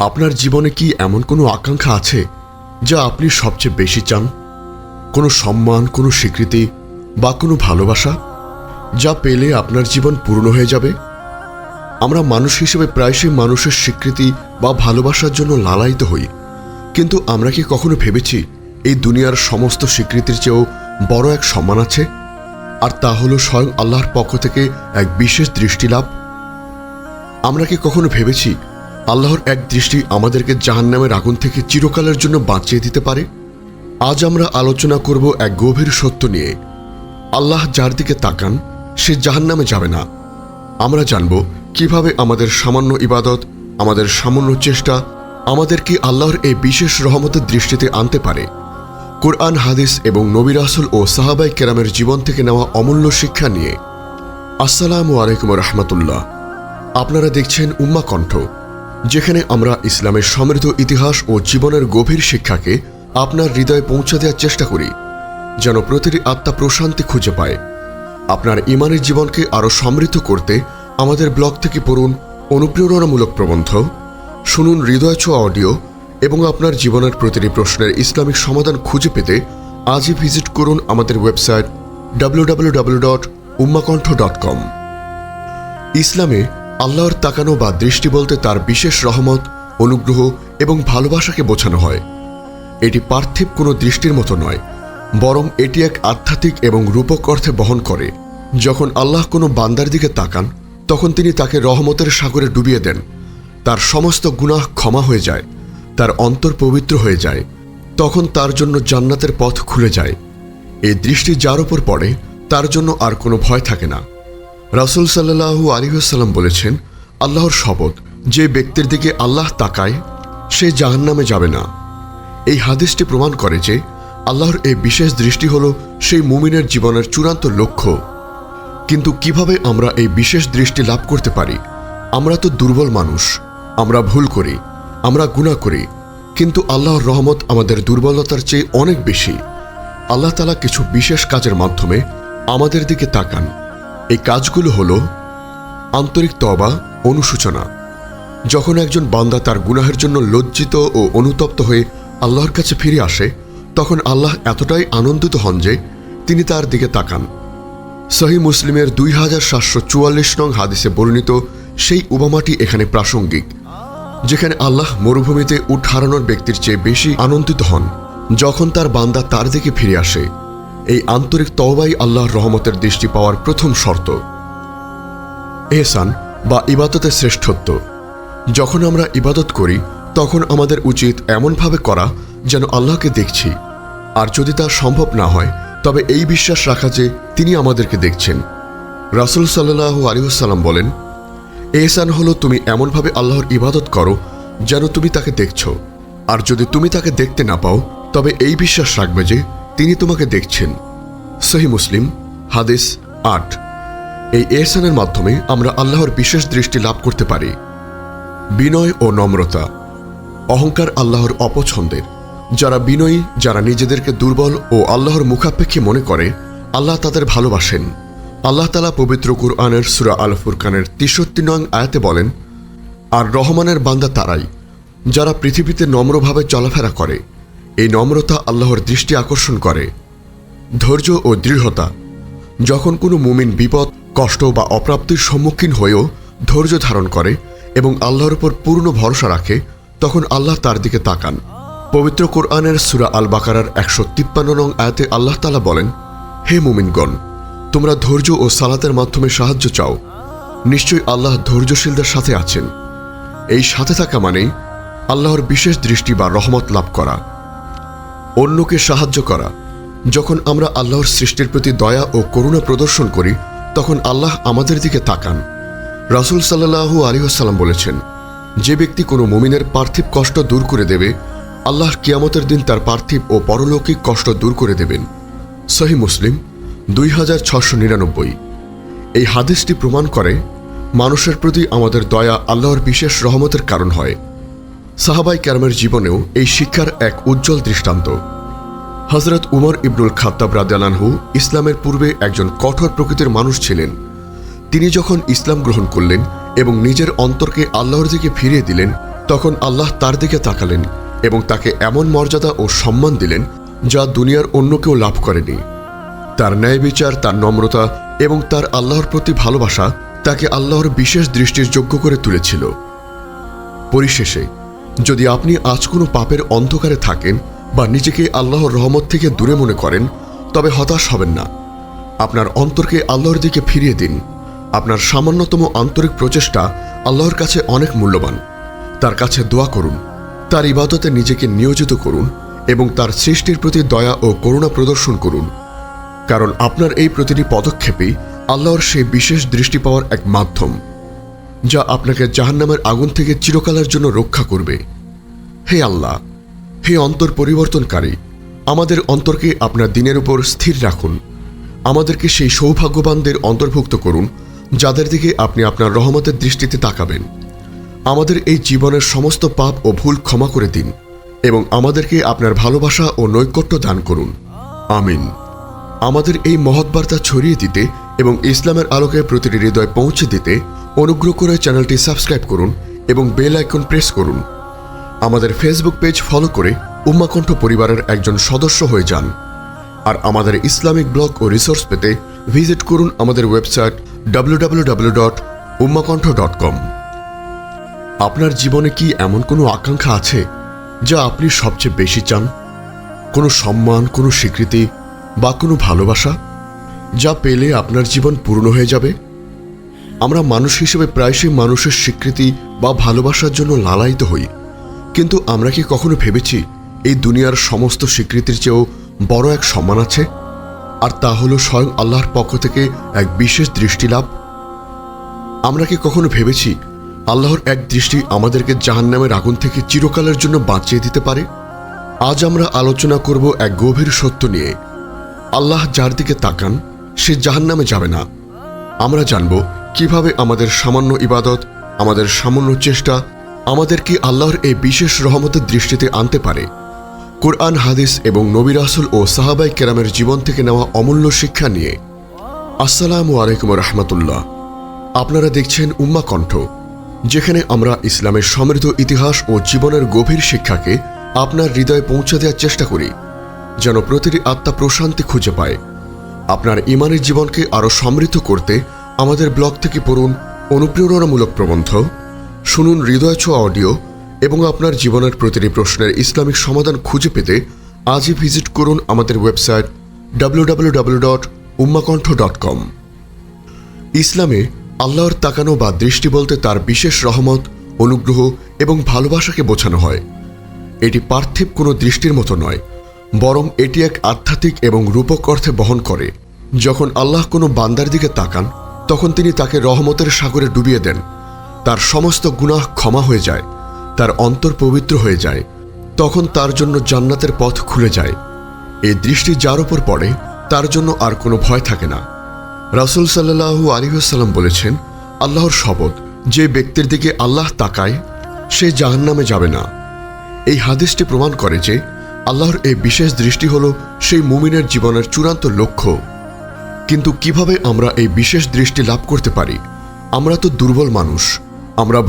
আপনার জীবনে কি এমন কোনো আকাঙ্ক্ষা আছে যা আপনি সবচেয়ে বেশি চান? কোনো সম্মান, কোনো স্বীকৃতি বা কোনো ভালোবাসা যা পেলে আপনার জীবন পূর্ণ হয়ে যাবে? আমরা মানুষ হিসেবে প্রায়শই মানুষের স্বীকৃতি বা ভালোবাসার জন্য লালায়িত হই। কিন্তু আমরা কি কখনো ভেবেছি এই দুনিয়ার সমস্ত স্বীকৃতির চেয়েও বড় এক সম্মান আছে? আর তা হলো স্বয়ং আল্লাহর পক্ষ থেকে এক বিশেষ দৃষ্টিলাভ। আমরা কি কখনো ভেবেছি আল্লাহর এক দৃষ্টি আমাদেরকে জাহান্নামের আগুন থেকে চিরকালের জন্য বাঁচিয়ে দিতে পারে? আজ আমরা আলোচনা করব এক গভীর সত্য নিয়ে। আল্লাহ যার দিকে তাকান, সে জাহান্নামে যাবে না। আমরা জানব কীভাবে আমাদের সামান্য ইবাদত, আমাদের সামান্য চেষ্টা আমাদেরকে আল্লাহর এই বিশেষ রহমতের দৃষ্টিতে আনতে পারে? কোরআন, হাদিস এবং নবী রাসুল ও সাহাবাই কেরামের জীবন থেকে নেওয়া অমূল্য শিক্ষা নিয়ে। আসসালামু আলাইকুম রহমতুল্লাহ। আপনারা দেখছেন উম্মা কণ্ঠ যেখানে আমরা ইসলামের সমৃদ্ধ ইতিহাস ও জীবনের গভীর শিক্ষাকে আপনার হৃদয়ে পৌঁছে দেওয়ার চেষ্টা করি, যেন প্রতিটি আত্মা প্রশান্তি খুঁজে পায়। আপনার ইমানের জীবনকে আরও সমৃদ্ধ করতে আমাদের ব্লগ থেকে পড়ুন অনুপ্রেরণামূলক প্রবন্ধ, শুনুন হৃদয় ছোঁয়া অডিও এবং আপনার জীবনের প্রতিটি প্রশ্নের ইসলামিক সমাধান খুঁজে পেতে আজই ভিজিট করুন আমাদের website W dot Ummakantha dot com ইসলামে আল্লাহর তাকানো বা দৃষ্টি বলতে তার বিশেষ রহমত, অনুগ্রহ এবং ভালোবাসাকে বোঝানো হয়। এটি পার্থিব কোনো দৃষ্টির মতো নয়, বরং এটি এক আধ্যাত্মিক এবং রূপক অর্থে বহন করে। যখন আল্লাহ কোনো বান্দার দিকে তাকান, তখন তিনি তাকে রহমতের সাগরে ডুবিয়ে দেন। তার সমস্ত গুনাহ ক্ষমা হয়ে যায়, তার অন্তর পবিত্র হয়ে যায়, তখন তার জন্য জান্নাতের পথ খুলে যায়। এই দৃষ্টি যার উপর পড়ে, তার জন্য আর কোনো ভয় থাকে না। রাসুল সাল্লাহু আলিহাসাল্লাম বলেছেন, আল্লাহর শপথ, যে ব্যক্তির দিকে আল্লাহ তাকায়, সে জাহান্নামে যাবে না। এই হাদিসটি প্রমাণ করে যে আল্লাহর এই বিশেষ দৃষ্টি হল সেই মুমিনের জীবনের চূড়ান্ত লক্ষ্য। কিন্তু কীভাবে আমরা এই বিশেষ দৃষ্টি লাভ করতে পারি? আমরা তো দুর্বল মানুষ, আমরা ভুল করি, আমরা গুণা করি, কিন্তু আল্লাহর রহমত আমাদের দুর্বলতার চেয়ে অনেক বেশি। আল্লাহ তালা কিছু বিশেষ কাজের মাধ্যমে আমাদের দিকে তাকান। এই কাজগুলো হল আন্তরিক তবা অনুসূচনা যখন একজন বান্দা তার গুনাহের জন্য লজ্জিত ও অনুতপ্ত হয়ে আল্লাহর কাছে ফিরে আসে, তখন আল্লাহ এতটাই আনন্দিত হন যে তিনি তার দিকে তাকান। সহি মুসলিমের দুই হাজার সাতশো চুয়াল্লিশ নং হাদিসে বর্ণিত সেই উবামাটি এখানে প্রাসঙ্গিক, যেখানে আল্লাহ মরুভূমিতে উঠ হারানোর ব্যক্তির চেয়ে বেশি আনন্দিত হন, যখন তার বান্দা তার দিকে ফিরে আসে। এই আন্তরিক তওবাই আল্লাহর রহমতের দৃষ্টি পাওয়ার প্রথম শর্ত। এহসান বা ইবাদতের শ্রেষ্ঠত্ব। যখন আমরা ইবাদত করি, তখন আমাদের উচিত এমনভাবে করা যেন আল্লাহকে দেখছি। আর যদি তা সম্ভব না হয়, তবে এই বিশ্বাস রাখা যে তিনি আমাদেরকে দেখছেন। রাসুল সাল্লাহ আলিহাসাল্লাম বলেন, এহসান হলো তুমি এমনভাবে আল্লাহর ইবাদত করো যেন তুমি তাকে দেখছ। আর যদি তুমি তাকে দেখতে না পাও, তবে এই বিশ্বাস রাখবে যে তিনি তোমাকে দেখছেন। সহি মুসলিম, হাদিস আট। এই এহসানের মাধ্যমে আমরা আল্লাহর বিশেষ দৃষ্টি লাভ করতে পারি। বিনয় ও নম্রতা। অহংকার আল্লাহর অপছন্দের। যারা বিনয়ী, যারা নিজেদেরকে দুর্বল ও আল্লাহর মুখাপেক্ষী মনে করে, আল্লাহ তাদের ভালোবাসেন। আল্লাহ তালা পবিত্র কুরআনের সুরা আল ফুরকানের তেষট্টি নং আয়াতে বলেন, আর রহমানের বান্দা তারাই, যারা পৃথিবীতে নম্রভাবে চলাফেরা করে। এই নম্রতা আল্লাহর দৃষ্টি আকর্ষণ করে। ধৈর্য ও দৃঢ়তা। যখন কোনো মুমিন বিপদ, কষ্ট বা অপ্রাপ্তির সম্মুখীন হয়েও ধৈর্য ধারণ করে এবং আল্লাহর উপর পূর্ণ ভরসা রাখে, তখন আল্লাহ তার দিকে তাকান। পবিত্র কোরআনের সুরা আল বাকারার একশো তিপ্পান্ন নং আয়াতে আল্লাহ তালা বলেন, হে মুমিনগণ, তোমরা ধৈর্য ও সালাতের মাধ্যমে সাহায্য চাও। নিশ্চয়ই আল্লাহ ধৈর্যশীলদের সাথে আছেন। এই সাথে থাকা মানেই আল্লাহর বিশেষ দৃষ্টি বা রহমত লাভ করা। অন্যকে সাহায্য করা। যখন আমরা আল্লাহর সৃষ্টির প্রতি দয়া ও করুণা প্রদর্শন করি, তখন আল্লাহ আমাদের দিকে তাকান। রাসুল সাল্লাহু আলিহাসাল্লাম বলেছেন, যে ব্যক্তি কোনো মুমিনের পার্থিব কষ্ট দূর করে দেবে, আল্লাহ কিয়ামতের দিন তার পার্থিব ও পরলৌকিক কষ্ট দূর করে দেবেন। সহি মুসলিম, দুই হাজার ছশো নিরানব্বই। এই হাদিসটি প্রমাণ করে, মানুষের প্রতি আমাদের দয়া আল্লাহর বিশেষ রহমতের কারণ হয়। সাহাবাই ক্যারামের জীবনেও এই শিক্ষার এক উজ্জ্বল দৃষ্টান্ত। হজরত উমর ইবনুল খাত্তাব রাদালানহু ইসলামের পূর্বে একজন কঠোর প্রকৃতির মানুষ ছিলেন। তিনি যখন ইসলাম গ্রহণ করলেন এবং নিজের অন্তরকে আল্লাহর দিকে ফিরিয়ে দিলেন, তখন আল্লাহ তার দিকে তাকালেন এবং তাকে এমন মর্যাদা ও সম্মান দিলেন যা দুনিয়ার অন্য কেউ লাভ করেনি। তার ন্যায় বিচার তার নম্রতা এবং তার আল্লাহর প্রতি ভালোবাসা তাকে আল্লাহর বিশেষ দৃষ্টির যোগ্য করে তুলেছিল। পরিশেষে যদি আপনি আজ কোনো পাপের অন্ধকারে থাকেন বা নিজেকে আল্লাহর রহমত থেকে দূরে মনে করেন, তবে হতাশ হবেন না। আপনার অন্তরকে আল্লাহর দিকে ফিরিয়ে দিন। আপনার সামান্যতম আন্তরিক প্রচেষ্টা আল্লাহর কাছে অনেক মূল্যবান। তার কাছে দোয়া করুন। তার ইবাদতে নিজেকে নিয়োজিত করুন এবং তার সৃষ্টির প্রতি দয়া ও করুণা প্রদর্শন করুন। কারণ আপনার এই প্রতিটি পদক্ষেপই আল্লাহর সেই বিশেষ দৃষ্টি পাওয়ার এক মাধ্যম। যা আপনাকে জাহান্নামের আগুন থেকে চিরকালের জন্য রক্ষা করবে। হে আল্লাহ, হে অন্তর পরিবর্তনকারী, আমাদের অন্তরকে আপনার দিনের উপর স্থির রাখুন। আমাদেরকে সেই সৌভাগ্যবানদের অন্তর্ভুক্ত করুন, যাদের দিকে আপনি আপনার রহমতের দৃষ্টিতে তাকাবেন। আমাদের এই জীবনের সমস্ত পাপ ও ভুল ক্ষমা করে দিন এবং আমাদেরকে আপনার ভালোবাসা ও নৈকট্য দান করুন। আমিন। আমাদের এই মহৎ বার্তা ছড়িয়ে দিতে এবং ইসলামের আলোকে প্রতিটি হৃদয় পৌঁছে দিতে অনুগ্রহ করে চ্যানেলটি সাবস্ক্রাইব করুন এবং বেল আইকন প্রেস করুন। আমাদের ফেসবুক পেজ ফলো করে উম্মাকণ্ঠ পরিবারের একজন সদস্য হয়ে যান। আর আমাদের ইসলামিক ব্লগ ও রিসোর্স পেতে ভিজিট করুন আমাদের website W W W dot dot com আপনার জীবনে কি এমন কোনো আকাঙ্ক্ষা আছে যা আপনি সবচেয়ে বেশি চান? কোনো সম্মান, কোনো স্বীকৃতি বা কোনো ভালোবাসা? যা পেলে আপনার জীবন পূর্ণ হয়ে যাবে। আমরা মানুষ হিসেবে প্রায়শই মানুষের স্বীকৃতি বা ভালোবাসার জন্য লালায়িত হই। কিন্তু আমরা কি কখনো ভেবেছি এই দুনিয়ার সমস্ত স্বীকৃতির চেয়েও বড় এক সম্মান আছে? আর তা হলো স্বয়ং আল্লাহর পক্ষ থেকে এক বিশেষ দৃষ্টি লাভ। আমরা কি কখনো ভেবেছি আল্লাহর এক দৃষ্টি আমাদেরকে জাহান্নামের আগুন থেকে চিরকালের জন্য বাঁচিয়ে দিতে পারে? আজ আমরা আলোচনা করব এক গভীর সত্য নিয়ে। আল্লাহ যার দিকে তাকান সে জাহান্নামে যাবে না। আমরা জানব কীভাবে আমাদের সামান্য ইবাদত, আমাদের সামান্য চেষ্টা আমাদেরকে আল্লাহর এই বিশেষ রহমতের দৃষ্টিতে আনতে পারে? কোরআন, হাদিস এবং নবী রাসুল ও সাহাবাই কেরামের জীবন থেকে নেওয়া অমূল্য শিক্ষা নিয়ে। আসসালামু আলাইকুম রহমতুল্লাহ। আপনারা দেখছেন উম্মা কণ্ঠ, যেখানে আমরা ইসলামের সমৃদ্ধ ইতিহাস ও জীবনের গভীর শিক্ষাকে আপনার হৃদয়ে পৌঁছে দেওয়ার চেষ্টা করি, যেন প্রতিটি আত্মা প্রশান্তি খুঁজে পায়। আপনার ইমানের জীবনকে আরও সমৃদ্ধ করতে আমাদের ব্লগ থেকে পড়ুন অনুপ্রেরণামূলক প্রবন্ধ, শুনুন হৃদয় ছোঁয়া অডিও এবং আপনার জীবনের প্রতিটি প্রশ্নের ইসলামিক সমাধান খুঁজে পেতে আজই ভিজিট করুন আমাদের website W W W dot Ummakantha dot com ইসলামে আল্লাহর তাকানো বা দৃষ্টি বলতে তার বিশেষ রহমত, অনুগ্রহ এবং ভালোবাসাকে বোঝানো হয়। এটি পার্থিব কোনো দৃষ্টির মতো নয়, বরং এটি এক আধ্যাত্মিক এবং রূপক অর্থে বহন করে। যখন আল্লাহ কোনো বান্দার দিকে তাকান, তখন তিনি তাকে রহমতের সাগরে ডুবিয়ে দেন। তার সমস্ত গুনাহ ক্ষমা হয়ে যায়, তার অন্তর পবিত্র হয়ে যায়, তখন তার জন্য জান্নাতের পথ খুলে যায়। এই দৃষ্টি যার উপর পড়ে, তার জন্য আর কোনো ভয় থাকে না। রাসুল সাল্লাহু আলিহাসাল্লাম বলেছেন, আল্লাহর শপথ, যে ব্যক্তির দিকে আল্লাহ তাকায়, সে জাহান্নামে যাবে না। এই হাদিসটি প্রমাণ করে যে, আল্লাহর এই বিশেষ দৃষ্টি হল সেই মুমিনের জীবনের চূড়ান্ত লক্ষ্য। কিন্তু কীভাবে আমরা এই বিশেষ দৃষ্টি লাভ করতে পারি? আমরা তো দুর্বল মানুষ। আমরা